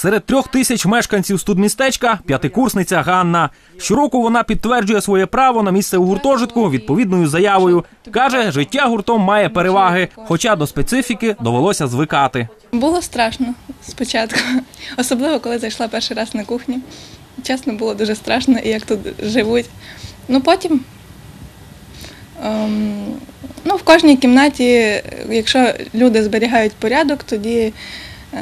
Серед трьох тисяч мешканців студмістечка п'ятикурсниця Ганна. Щороку вона підтверджує своє право на місце у гуртожитку відповідною заявою. Каже, життя гуртом має переваги, хоча до специфіки довелося звикати. Було страшно спочатку, особливо коли зайшла перший раз на кухню. Чесно, було дуже страшно, і як тут живуть. Ну потім, ем, ну, в кожній кімнаті, якщо люди зберігають порядок, тоді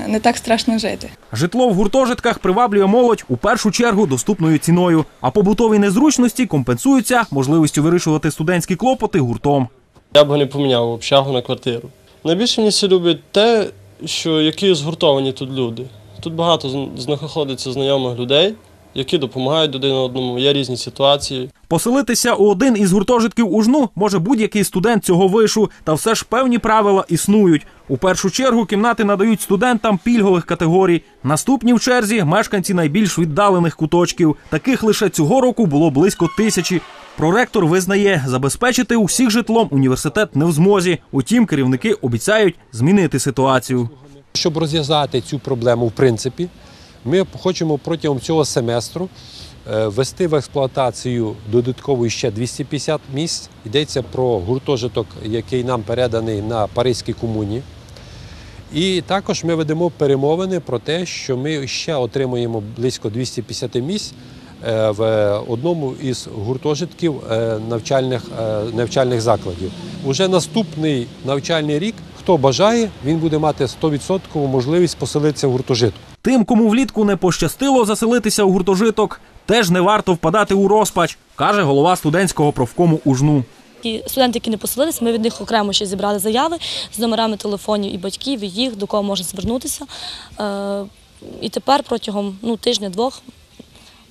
не так страшно жити. Житло в гуртожитках приваблює молодь у першу чергу доступною ціною, а побутові незручності компенсуються можливістю вирішувати студентські клопоти гуртом. Я б не поміняв общагу на квартиру. Найбільше мені всі люблять те, що які згуртовані тут люди. Тут багато зн- знаходиться знайомих людей, які допомагають один одному. Є різні ситуації. Поселитися у один із гуртожитків ужну може будь-який студент цього вишу, та все ж певні правила існують. У першу чергу кімнати надають студентам пільгових категорій. Наступні в черзі мешканці найбільш віддалених куточків. Таких лише цього року було близько тисячі. Проректор визнає, забезпечити усіх житлом університет не в змозі. Утім, керівники обіцяють змінити ситуацію. Щоб розв'язати цю проблему, в принципі, ми хочемо протягом цього семестру е, ввести в експлуатацію додатково ще 250 місць. Йдеться про гуртожиток, який нам переданий на Паризькій комуні. І також ми ведемо перемовини про те, що ми ще отримуємо близько 250 місць е, в одному із гуртожитків е, навчальних, навчальних закладів. Уже наступний навчальний рік, хто бажає, він буде мати 100% можливість поселитися в гуртожитку. Тим, кому влітку не пощастило заселитися у гуртожиток, теж не варто впадати у розпач, каже голова студентського профкому ужну. І студенти, які не поселилися, ми від них окремо ще зібрали заяви з номерами телефонів і батьків, і їх, до кого можна звернутися. Е, І тепер протягом ну, тижня-двох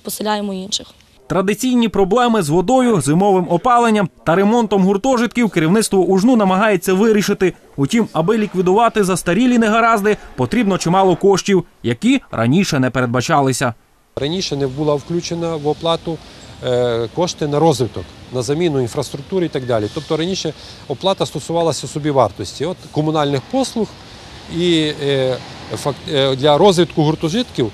поселяємо інших. Традиційні проблеми з водою, зимовим опаленням та ремонтом гуртожитків керівництво ужну намагається вирішити. Утім, аби ліквідувати застарілі негаразди, потрібно чимало коштів, які раніше не передбачалися. Раніше не була включена в оплату е, кошти на розвиток, на заміну інфраструктури і так далі. Тобто раніше оплата стосувалася собівартості от, комунальних послуг і е, е, для розвитку гуртожитків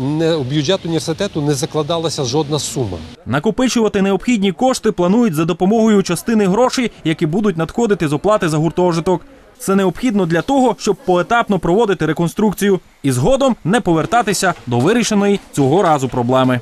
не, у бюджет університету не закладалася жодна сума. Накопичувати необхідні кошти планують за допомогою частини грошей, які будуть надходити з оплати за гуртожиток. Це необхідно для того, щоб поетапно проводити реконструкцію і згодом не повертатися до вирішеної цього разу проблеми.